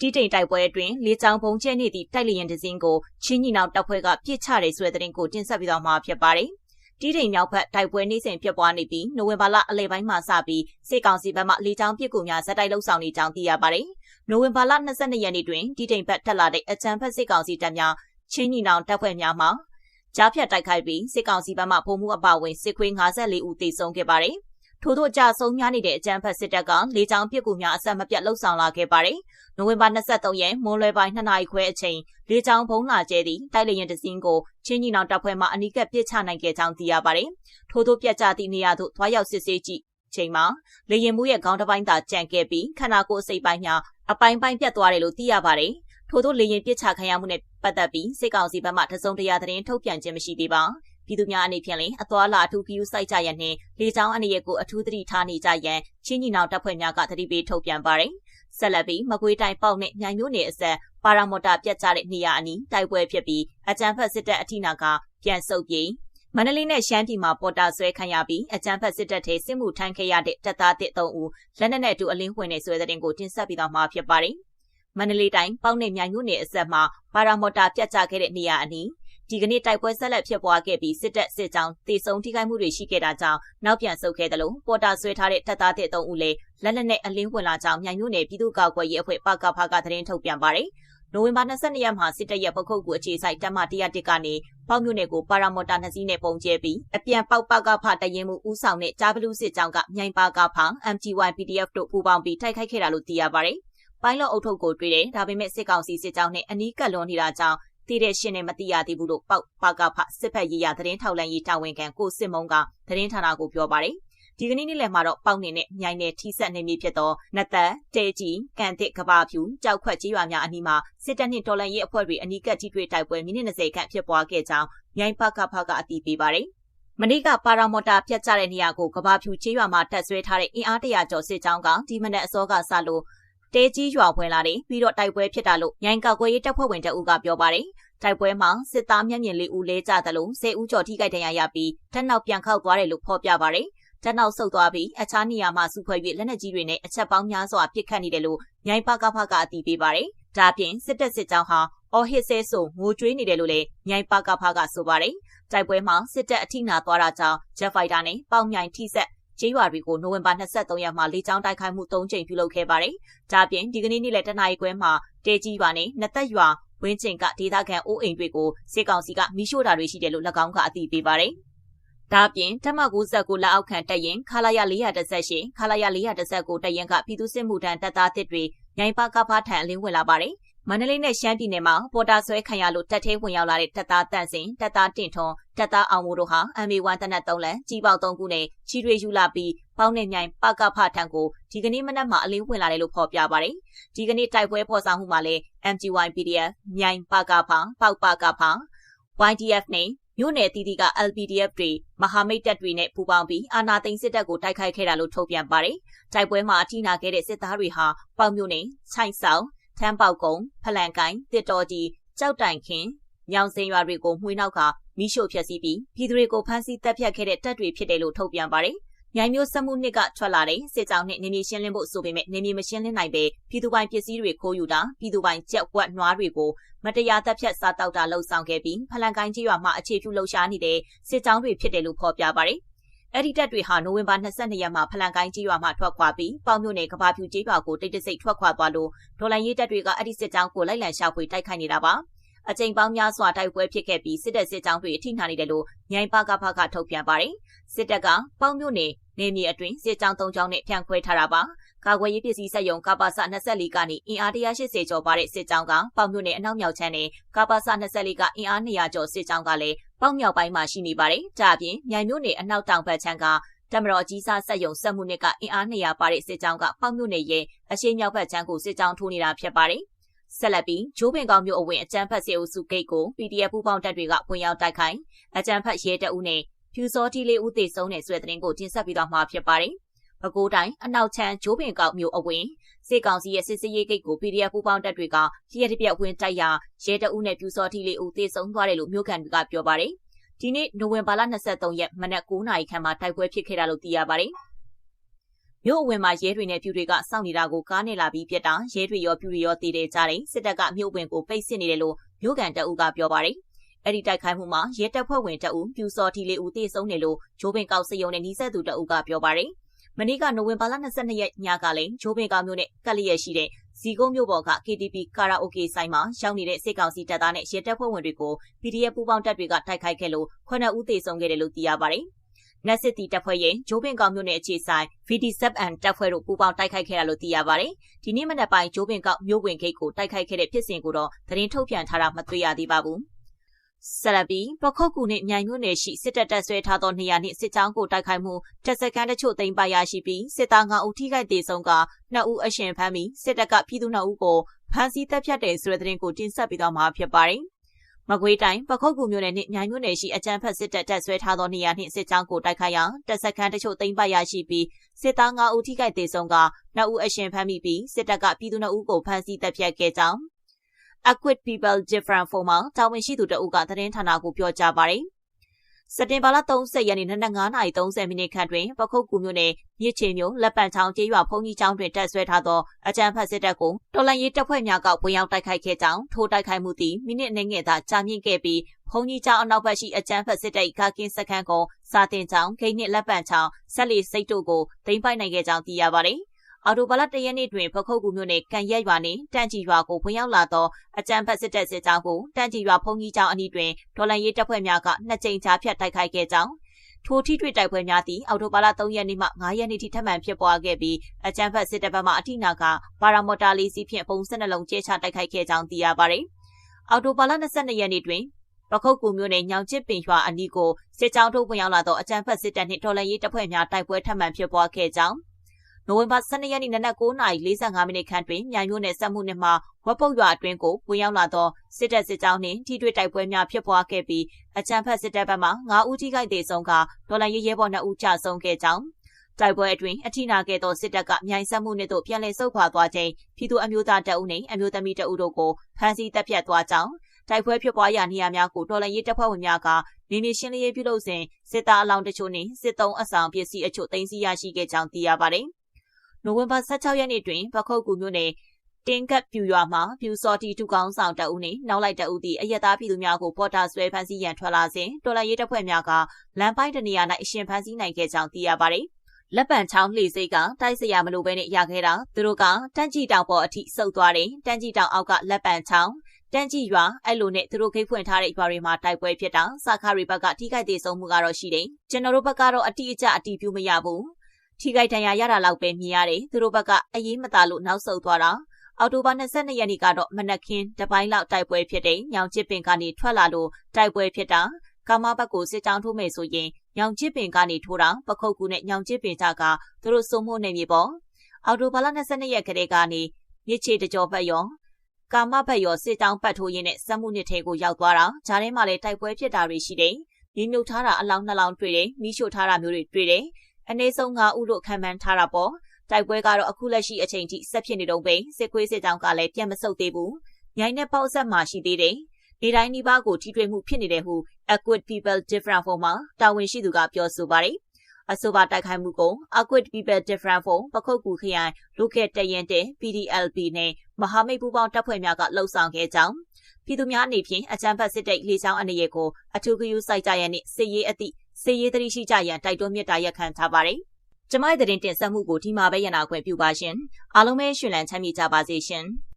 တီးတိမ်တိုက်ပွဲအတွင်းလေကြောင်းပုံကျဲနေသည့်တိုက်လျင်တစင်းကိုချင်းညီနောင်တပ်ဖွဲ့ကပြစ်ချတယ်ဆိုတဲ့သတင်းကိုတင်ဆက်ပြီးတော့မှာဖြစ်ပါတယ်။တီးတိမ်မြောက်ဘက်တိုက်ပွဲနေ့စဉ်ဖြစ်ပွားနေပြီးနိုဝင်ဘာလအလယ်ပိုင်းမှာစပြီးစစ်ကောင်စီဘက်မှလေကြောင်းပစ်ကူများဇက်တိုက်လှုပ်ဆောင်နေကြောင်းသိရပါတယ်။နိုဝင်ဘာလ22ရက်နေ့တွင်တီးတိမ်ဘက်တက်လာတဲ့အကြံဖက်စစ်ကောင်စီတပ်များချင်းညီနောင်တပ်ဖွဲ့များမှကြားဖြတ်တိုက်ခိုက်ပြီးစစ်ကောင်စီဘက်မှပုံမှုအပါဝင်စစ်ခွေး54ဦးသေဆုံးခဲ့ပါတယ်။ ထို့သောကြဆုံးများနေတဲ့အကြမ်းဖက်စစ်တပ်ကလေကြောင်းပစ်ကူများအဆက်မပြတ်လှုပ်ဆောင်လာခဲ့ပါတယ်။နိုဝင်ဘာ23ရက်မွန်းလွဲပိုင်း2နာရီခွဲအချိန်လေကြောင်းဘုံလာကျဲသည့်တိုက်လေရင်တစင်းကိုချင်းညီနောင်တပ်ဖွဲ့မှအနီးကပ်ပစ်ချနိုင်ခဲ့ကြောင်းသိရပါတယ်။ထို့သောပြတ်ကျသည့်နေရာသို့သွားရောက်စစ်ဆေးကြည့်ချိန်မှာလေရင်မှုရဲ့ခေါင်းတစ်ပိုင်းသာကြံခဲ့ပြီးခန္ဓာကိုယ်အစိပ်ပိုင်းများအပိုင်းပိုင်းပြတ်သွားတယ်လို့သိရပါတယ်။ထို့သောလေရင်ပစ်ချခံရမှုနဲ့ပတ်သက်ပြီးစစ်ကောင်စီဘက်မှတစုံတရာသတင်းထုတ်ပြန်ခြင်းမရှိသေးပါ။ ပြည်သူများအနေဖြင့်လည်းအသွာလာအထူးဂရုစိုက်ကြရန်နှင့်လေကြောင်းအနေရကိုအထူးသတိထားနေကြရန်ချင်းညီနောင်တပ်ဖွဲ့များကသတိပေးထုတ်ပြန်ပါတယ်။ဆက်လက်ပြီးမကွေးတိုင်းပေါက်နဲ့မြိုင်မျိုးနယ်အဆက်ပါရာမော်တာပြတ်ကျတဲ့နေရာအနီးတိုက်ပွဲဖြစ်ပြီးအကြမ်းဖက်စစ်တပ်အထိနာကပြန်ဆုတ်ပြေးမန္တလေးနဲ့ရှမ်းပြည်မှာပေါ်တာဆွဲခံရပြီးအကြမ်းဖက်စစ်တပ်ထဲစစ်မှုထမ်းခဲ့ရတဲ့တပ်သားတစ်သုံးဦးလက်နက်နဲ့အတူအလင်းဝင်နေဆွဲတဲ့တင်ကိုတင်ဆက်ပြီးတော့မှာဖြစ်ပါတယ်။မန္တလေးတိုင်းပေါက်နဲ့မြိုင်မြို့နယ်အဆက်မှာပါရာမော်တာပြတ်ကျခဲ့တဲ့နေရာအနီး ဒီကနေ့တိုက်ပွဲဆက်လက်ဖြစ်ပွားခဲ့ပြီးစစ်တပ်စစ်ကြောင်းတေဆုံထိခိုက်မှုတွေရှိခဲ့တာကြောင့်နောက်ပြန်ဆုတ်ခဲ့တယ်လို့ပေါ်တာဆွဲထားတဲ့တပ်သားတဲ့၃ဦးလည်းလက်လက်နဲ့အလင်းဝင်လာကြောင်းမြိုင်မြို့နယ်ပြည်သူ့ကောက်ွယ်ရေးအဖွဲ့ပကဖကသတင်းထုတ်ပြန်ပါတယ်။နိုဝင်ဘာ22ရက်မှာစစ်တပ်ရဲ့ပုတ်ခုတ်ကူအခြေဆိုင်တပ်မ101ကနေပေါ့မြို့နယ်ကိုပါရာမော်တာနှစ်စီးနဲ့ပုံကျဲပြီးအပြန်ပေါက်ပကဖတရင်မှုဦးဆောင်တဲ့ဂျာဘလူးစစ်ကြောင်းကမြိုင်ပါကဖ MTY PDF တို့ပူးပေါင်းပြီးတိုက်ခိုက်ခဲ့တာလို့သိရပါတယ်။ပိုင်းလော့အုပ်ထုပ်ကိုတွေ့တယ်ဒါပေမဲ့စစ်ကောင်စီစစ်ကြောင်းနဲ့အနီးကပ်လွန်နေတာကြောင့် တည်တဲ့ရှင်နဲ့မတိရသေးဘူးလို့ပေါက်ပါကဖစစ်ဖက်ရေးရသတင်းထောက်လန်ရေးတာဝန်ခံကိုစစ်မုံကသတင်းဌာနကိုပြောပါတယ်ဒီကနေ့နေ့လယ်မှာတော့ပေါက်နေနဲ့မြိုင်နယ်ထိဆက်နေပြီဖြစ်သောနတ်သက်တဲကြီးကန်တစ်ကဘာဖြူကြောက်ခွက်ကြီးရွာများအနီးမှာစစ်တပ်နှင့်တော်လှန်ရေးအဖွဲ့တွေအနီးကပ်ထိတွေ့တိုက်ပွဲမိနစ်20ခန့်ဖြစ်ပွားခဲ့ကြောင်းမြိုင်ပကဖကအတည်ပြုပါတယ်မနေ့ကပါရာမော်တာပြတ်ကျတဲ့နေရာကိုကဘာဖြူချေးရွာမှာတက်ဆွဲထားတဲ့အင်အားတရာကျော်စစ်ကြောင်းကဒီမနက်အစောကစလို့ တဲကြီးရွာဝင်လာတယ်ပြီးတော့တိုက်ပွဲဖြစ်တာလို့မြိုင်ကောက်ကွယ်ရေးတပ်ဖွဲ့ဝင်တအုပ်ကပြောပါတယ်တိုက်ပွဲမှာစစ်သားမျက်မြင်လေးဦးလဲကြသလို၁၀ဦးကျော်ထိခိုက်ဒဏ်ရာရပြီးထက်နောက်ပြန်ခောက်သွားတယ်လို့ဖော်ပြပါတယ်။ထက်နောက်ဆုတ်သွားပြီးအခြားနေရာမှာစုဖွဲ့၍လက်နက်ကြီးတွေနဲ့အချက်ပေါင်းများစွာပစ်ခတ်နေတယ်လို့မြိုင်ပကဖကအတည်ပြုပါတယ်။ဒါပြင်စစ်တပ်စစ်ကြောင်းဟာအော်ဟစ်ဆဲဆိုငိုကြွေးနေတယ်လို့လည်းမြိုင်ပကဖကဆိုပါတယ်။တိုက်ပွဲမှာစစ်တပ်အထိနာသွားတာကြောင့်ဂျက်ဖိုက်တာနဲ့ပေါင်မြိုင်ထိဆက် ကျေးရွာတွေကိုနိုဝင်ဘာ23ရက်မှာလေကြောင်းတိုက်ခိုက်မှု၃ကြိမ်ပြုလုပ်ခဲ့ပါတယ်။ဒါပြင်ဒီကနေ့နေ့လယ်တနာရီခွဲမှာတေကြီးရွာနဲ့နသက်ရွာဝင်းကျင်ကဒေသခံအိုးအိမ်တွေကိုစစ်ကောင်စီကမိရှို့တာတွေရှိတယ်လို့၎င်းကအသိပေးပါတယ်။ဒါပြင်ဓမ္မ99လက်အောက်ခံတပ်ရင်ခလာရ418ခလာရ419တပ်ရင်ကပြည်သူစစ်မှုထမ်းတပ်သားတစ်တွေမြိုင်ပါကဖထံအလင်းဝင်လာပါတယ်။ မန္တလေးနဲ့ရှမ်းပြည်နယ်မှာပေါ်တာဆွဲခံရလို့တပ်သေးဝင်ရောက်လာတဲ့တပ်သားတန့်စင်တပ်သားတင့်ထွန်တပ်သားအောင်မိုးတို့ဟာ MA1 တနက်3လမ်းကြီးပေါက်3ခုနဲ့ချီတွေယူလာပြီးပေါင်းနဲ့မြိုင်ပကဖထံကိုဒီကနေ့မနက်မှာအလင်းဝင်လာတယ်လို့ဖော်ပြပါတယ်။ဒီကနေ့တိုက်ပွဲဖော်ဆောင်မှုမှာလည်း MGY PDF မြိုင်ပကဖပေါက်ပကဖ YDF နဲ့မြို့နယ်တီတီက LPDF တွေမဟာမိတ်တပ်တွေနဲ့ပူးပေါင်းပြီးအာနာသိန်းစစ်တပ်ကိုတိုက်ခိုက်ခဲ့တာလို့ထုတ်ပြန်ပါတယ်။တိုက်ပွဲမှာအထိနာခဲ့တဲ့စစ်သားတွေဟာပေါင်မြို့နယ်ချိုင်ဆောင် ထမ်းပေါက်ကုန်းဖလန်ကိုင်းတစ်တော်ကြီးကြောက်တိုင်ခင်ညောင်စင်ရွာတွေကိုမှွေးနောက်ကမိရှို့ဖျက်ဆီးပြီးပြည်သူတွေကိုဖမ်းဆီးတပ်ဖြတ်ခဲ့တဲ့တပ်တွေဖြစ်တယ်လို့ထုတ်ပြန်ပါတယ်။မြိုင်မျိုးစက်မှုနှစ်ကထွက်လာတဲ့စစ်ကြောင်းနဲ့နေမြေရှင်းလင်းဖို့ဆိုပေမဲ့နေမြေမရှင်းလင်းနိုင်ပဲပြည်သူပိုင်ပစ္စည်းတွေခိုးယူတာပြည်သူပိုင်ကြက်ဝက်နွားတွေကိုမတရားတပ်ဖြတ်စားတောက်တာလှုံ့ဆော်ခဲ့ပြီးဖလန်ကိုင်းကြီးရွာမှာအခြေပြုလှုပ်ရှားနေတဲ့စစ်ကြောင်းတွေဖြစ်တယ်လို့ဖော်ပြပါတယ်။ အဲ့ဒီတပ်တွေဟာနိုဝင်ဘာ22ရက်မှာဖလန်ကိုင်းကြီးရွာမှာထွက်ခွာပြီးပေါင်မြို့နယ်ကဘာဖြူကြီးရွာကိုတိတ်တဆိတ်ထွက်ခွာသွားလို့ဒေါ်လာရေးတပ်တွေကအဲ့ဒီစစ်ကြောင်းကိုလိုက်လံရှာဖွေတိုက်ခိုက်နေတာပါ။အကြိမ်ပေါင်းများစွာတိုက်ပွဲဖြစ်ခဲ့ပြီးစစ်တပ်စစ်ကြောင်းတွေအထိနာနေတယ်လို့မြိုင်ပကဖကထုတ်ပြန်ပါတယ်။စစ်တပ်ကပေါင်းမြို့နယ်နေမြေအတွင်းစစ်ကြောင်း၃ကြောင်းနဲ့ဖြန့်ခွဲထားတာပါ။ကာကွယ်ရေးပစ္စည်းစက်ရုံကပ္ပစ24ကနေအင်အား180ကျော်ပါတဲ့စစ်ကြောင်းကပေါင်မြို့နယ်အနောက်မြောက်ချမ်းနဲ့ကပ္ပစ24ကအင်အား200ကျော်စစ်ကြောင်းကလည်း ပေါင်မြောက်ပိုင်းမှာရှိနေပါတယ်။ဒါအပြင်မြိုင်မြို့နယ်အနောက်တောင်ဘက်ချမ်းကတမတော်ကြီးစားဆက်ယုံစက်မှုနှစ်ကအင်အား200ပါတဲ့စစ်ကြောင်းကပေါင်မြို့နယ်ရဲ့အရှိမြောက်ဘက်ချမ်းကိုစစ်ကြောင်းထိုးနေတာဖြစ်ပါတယ်။ဆက်လက်ပြီးဂျိုးပင်ကောင်မြို့အဝင်အကြမ်းဖက်စေအုပ်စုဂိတ်ကို PDF ပူးပေါင်းတပ်တွေကဝင်ရောက်တိုက်ခိုက်အကြမ်းဖက်ရဲတပ်ဦးနဲ့ဖြူစောတီလေးဦးသေဆုံးတဲ့ဆွဲတဲ့ကိုတင်ဆက်ပြီးတော့မှာဖြစ်ပါတယ်။ပဲခူးတိုင်းအနောက်ချမ်းဂျိုးပင်ကောင်မြို့အဝင် စစ်ကောင်စီရဲ့စစ်စေးရေးဂိတ်ကို PDF ပူးပေါင်းတပ်တွေကရရတပြက်ဝင်တိုက်ရာရဲတပ်ဦးနဲ့ဖြူစောတီလေးဦးသေဆုံးသွားတယ်လို့မြို့ခံတွေကပြောပါတယ်။ဒီနေ့နိုဝင်ဘာလ23ရက်မနက်9:00နာရီခန့်မှာတိုက်ပွဲဖြစ်ခဲ့တာလို့သိရပါတယ်။မြို့အဝင်မှာရဲတွေနဲ့ပြူတွေကစောင့်နေတာကိုကားနဲ့လာပြီးပြစ်တာရဲတွေရောပြူတွေရောတည်တယ်ကြတယ်စစ်တပ်ကမြို့ဝင်ကိုပိတ်စစ်နေတယ်လို့မြို့ကန်တအုပ်ကပြောပါတယ်အဲ့ဒီတိုက်ခိုက်မှုမှာရဲတပ်ဖွဲ့ဝင်တအုပ်ပြူစော်တီလေးဦးတေဆုံးတယ်လို့ဂျိုးပင်ကောက်စရုံနဲ့နီးစပ်သူတအုပ်ကပြောပါတယ် မနေ့ကနိုဝင်ဘာလ22ရက်ညကလည်းဂျိုးပင်ကောက်မြို့နဲ့ကက်လျက်ရှိတဲ့ဇီကုန်းမြို့ပေါ်က KTP ကာရာအိုကေဆိုင်မှာရောက်နေတဲ့စစ်ကောင်စီတပ်သားနဲ့ရဲတပ်ဖွဲ့ဝင်တွေကို PDF ပူးပေါင်းတပ်တွေကတိုက်ခိုက်ခဲ့လို့9ဦးသေဆုံးခဲ့တယ်လို့သိရပါတယ်။နက်စစ်တီတပ်ဖွဲ့ရဲ့ဂျိုးပင်ကောင်မြို့နယ်အခြေဆိုင် VD7N တပ်ဖွဲ့တို့ပူးပေါင်းတိုက်ခိုက်ခဲ့တာလို့သိရပါတယ်။ဒီနေ့မနက်ပိုင်းဂျိုးပင်ကောင်မြို့ဝင်ဂိတ်ကိုတိုက်ခိုက်ခဲ့တဲ့ဖြစ်စဉ်ကိုတော့သတင်းထုတ်ပြန်ထားတာမတွေ့ရသေးပါဘူး။ ဆလဘီပခုတ်ကူနှင့်မြိုင်မြို့နယ်ရှိစစ်တပ်တပ်ဆွဲထားသောနေရာနှင့်စစ်ကြောင်းကိုတိုက်ခိုက်မှုတပ်စခန်းတချို့သိမ်းပိုက်ရရှိပြီးစစ်သား9ဦးထိခိုက်ဒေဆုံးက2ဦးအရှင်ဖမ်းပြီးစစ်တပ်ကပြည်သူ2ဦးကိုဖမ်းဆီးတပ်ဖြတ်တယ်ဆိုတဲ့သတင်းကိုတင်ဆက်ပေးသွားမှာဖြစ်ပါတယ်။မကွေးတိုင်းပခုတ်ကူမြို့နယ်နှင့်မြိုင်မြို့နယ်ရှိအကြမ်းဖက်စစ်တပ်တပ်ဆွဲထားသောနေရာနှင့်စစ်ကြောင်းကိုတိုက်ခိုက်ရာတပ်စခန်းတချို့သိမ်းပိုက်ရရှိပြီးစစ်သား9ဦးထိခိုက်ဒေဆုံးက2ဦးအရှင်ဖမ်းမိပြီးစစ်တပ်ကပြည်သူ2ဦးကိုဖမ်းဆီးတပ်ဖြတ်ခဲ့ကြောင်း Acquit People Different Formal တာဝန်ရှိသူတအုပ်ကသတင်းဌာနကိုပြောကြားပါတယ်။စက်တင်ဘာလ30ရက်နေ့နနက်9:30မိနစ်ခန့်တွင်ပခုတ်ကူမြို့နယ်မြစ်ချေမြို့လက်ပံချောင်းကျေးရွာဖုန်ကြီးကျောင်းတွင်တပ်ဆွဲထားသောအကြမ်းဖက်စစ်တပ်ကိုတော်လန်ရေးတပ်ဖွဲ့များကဝင်ရောက်တိုက်ခိုက်ခဲ့ကြောင်းထိုးတိုက်ခိုက်မှုသည်မိနစ်အနည်းငယ်သာကြာမြင့်ခဲ့ပြီးဖုန်ကြီးကျောင်းအနောက်ဘက်ရှိအကြမ်းဖက်စစ်တပ်ကကင်းစခန်းကိုစာတင်ချောင်းဂိတ်နှင့်လက်ပံချောင်းဆက်လီစိတ်တို့ကိုသိမ်းပိုက်နိုင်ခဲ့ကြောင်းသိရပါတယ်။ အော်တိုဘာလ၁ရက်နေ့တွင်ဖခုတ်ကူမြို့နယ်ကန်ရက်ရွာနှင့်တန့်ကြီးရွာကိုဝင်ရောက်လာသောအကြမ်းဖက်စစ်တပ်စစ်ကြောင်းကိုတန့်ကြီးရွာဖုန်ကြီးကျောင်းအနီးတွင်ဒေါ်လန်ရေးတပ်ဖွဲ့များကနှစ်ကြိမ်ကြားဖြတ်တိုက်ခိုက်ခဲ့ကြောင်းထိုထိတွေ့တိုက်ပွဲများသည့်အော်တိုဘာလ3ရက်နေ့မှ9ရက်နေ့ထိထပ်မံဖြစ်ပွားခဲ့ပြီးအကြမ်းဖက်စစ်တပ်ဘက်မှအထိနာကပါရာမော်တာလေးစီးဖြင့်ပုံ12လုံးကျဲချတိုက်ခိုက်ခဲ့ကြောင်းသိရပါတယ်။အော်တိုဘာလ22ရက်နေ့တွင်ပခုတ်ကူမျိုးနဲ့ညောင်ချစ်ပင်ရွာအနီးကိုစစ်ကြောင်းထုတ်ဝင်ရောက်လာသောအကြမ်းဖက်စစ်တပ်နှင့်တော်လှန်ရေးတပ်ဖွဲ့များတိုက်ပွဲထပ်မံဖြစ်ပွားခဲ့ကြောင်း နိုဝင်ဘာ12ရက်နေ့နနက်9:45မိနစ်ခန့်တွင်မြိုင်မြို့နယ်စက်မှုနယ်မှဝက်ပုတ်ရွာအတွင်းကိုဝင်ရောက်လာသောစစ်တပ်စစ်ကြောင်းနှင့်ထိတွေ့တိုက်ပွဲများဖြစ်ပွားခဲ့ပြီးအကြမ်းဖက်စစ်တပ်ဘက်မှ9ဦးထိခိုက်ဒေဆုံးကဒေါ်လာရဲရဲဘော်2ဦးကြာဆုံးခဲ့ကြောင်းတိုက်ပွဲအတွင်းအထိနာခဲ့သောစစ်တပ်ကမြိုင်ဆက်မှုနှင့်တို့ပြန်လည်ဆုတ်ခွာသွားခြင်းပြည်သူအမျိုးသားတပ်ဦးနှင့်အမျိုးသမီးတပ်ဦးတို့ကိုဖမ်းဆီးတပ်ဖြတ်သွားကြောင်းတိုက်ပွဲဖြစ်ပွားရာနေရာများကိုတော်လှန်ရေးတပ်ဖွဲ့ဝင်များကနေမြေရှင်းလင်းရေးပြုလုပ်စဉ်စစ်သားအလောင်းတချို့နှင့်စစ်သုံးအဆောင်ပစ္စည်းအချို့သိမ်းဆည်းရရှိခဲ့ကြောင်းသိရပါတယ်။ နိုဝင်ဘာ16ရက်နေ့တွင်ပခုတ်ကူမြို့နယ်တင်ကပ်ပြူရွာမှာပြူစော်တီတူကောင်းဆောင်တအုပ်နှင့်နောက်လိုက်တအုပ်သည်အရက်သားပြည်သူများကိုပေါ်တာဆွဲဖမ်းဆီးရန်ထွက်လာစဉ်တော်လှန်ရေးတပ်ဖွဲ့များကလမ်းပိုင်းတနေရာ၌အရှင်ဖမ်းဆီးနိုင်ခဲ့ကြောင်းသိရပါသည်လက်ပံချောင်းလှေစိတ်ကတိုက်စရာမလိုဘဲနဲ့ရခဲ့တာသူတို့ကတန်းကြည်တောင်ပေါ်အထိစုပ်သွားတယ်တန်းကြည်တောင်အောက်ကလက်ပံချောင်းတန်းကြည်ရွာအဲ့လိုနဲ့သူတို့ခိတ်ဖွင့်ထားတဲ့ရွာတွေမှာတိုက်ပွဲဖြစ်တာစာခရီဘက်ကထိခိုက်သေးဆုံးမှုကတော့ရှိတယ်ကျွန်တော်တို့ဘက်ကတော့အတိအကျအတီးပြုမရဘူး ထိခိုက်ဒဏ်ရာရတာလောက်ပဲမြင်ရတယ်သူတို့ဘက်ကအရေးမသာလို့နောက်ဆုတ်သွားတာအော်တိုဘာ22ရက်နေ့ကတော့မနက်ခင်းတပိုင်းလောက်တိုက်ပွဲဖြစ်တဲ့ညောင်ချစ်ပင်ကနေထွက်လာလို့တိုက်ပွဲဖြစ်တာကာမဘက်ကိုစစ်ကြောင်းထိုးမယ်ဆိုရင်ညောင်ချစ်ပင်ကနေထိုးတာပခုတ်ကူနဲ့ညောင်ချစ်ပင်ကြကသူတို့စုံမှုနေမြေပေါ့အော်တိုဘာလ22ရက်ခရဲကနေမြစ်ချေတကြောဘက်ရောကာမဘက်ရောစစ်တောင်းပတ်ထိုးရင်းနဲ့စက်မှုနှစ်ထဲကိုရောက်သွားတာဂျားထဲမှာလည်းတိုက်ပွဲဖြစ်တာတွေရှိတယ်။မြေမြုပ်ထားတာအလောင်းနှလောင်းတွေ့တယ်။မိရှို့ထားတာမျိုးတွေတွေ့တယ် အနည်းဆုံး9ဦးလို့ခံမှန်းထားတာပေါ့တိုက်ပွဲကတော့အခုလက်ရှိအချိန်ထိဆက်ဖြစ်နေတော့ပဲစစ်ခွေးစစ်ကြောင်းကလည်းပြန်မဆုတ်သေးဘူးမြိုင်နဲ့ပေါက်ဆက်မှရှိသေးတယ်နေတိုင်းဒီပါကိုထိတွေ့မှုဖြစ်နေတယ်ဟု Acquit People Different Form မှာတာဝန်ရှိသူကပြောဆိုပါတယ်အဆိုပါတိုက်ခိုက်မှုကို Acquit People Different Form ပခုတ်ကူခရိုင်လူကက်တရင်တဲ့ PDLP နဲ့မဟာမိတ်ပူးပေါင်းတပ်ဖွဲ့များကလှုပ်ဆောင်ခဲ့ကြောင်းပြည်သူများအနေဖြင့်အကြမ်းဖက်စစ်တပ်လေကြောင်းအနေရဲ့ကိုအထူးဂရုစိုက်ကြရတဲ့စစ်ရေးအသည့် စေရေးသတိရှိကြရန်တိုက်တွန်းမြစ်တာရက်ခံထားပါတယ်။ကျမရဲ့သတင်းတင်ဆက်မှုကိုဒီမှာပဲရနာခွင့်ပြုပါရှင်။အားလုံးပဲရှင်လန်းချမ်းမြေ့ကြပါစေရှင်။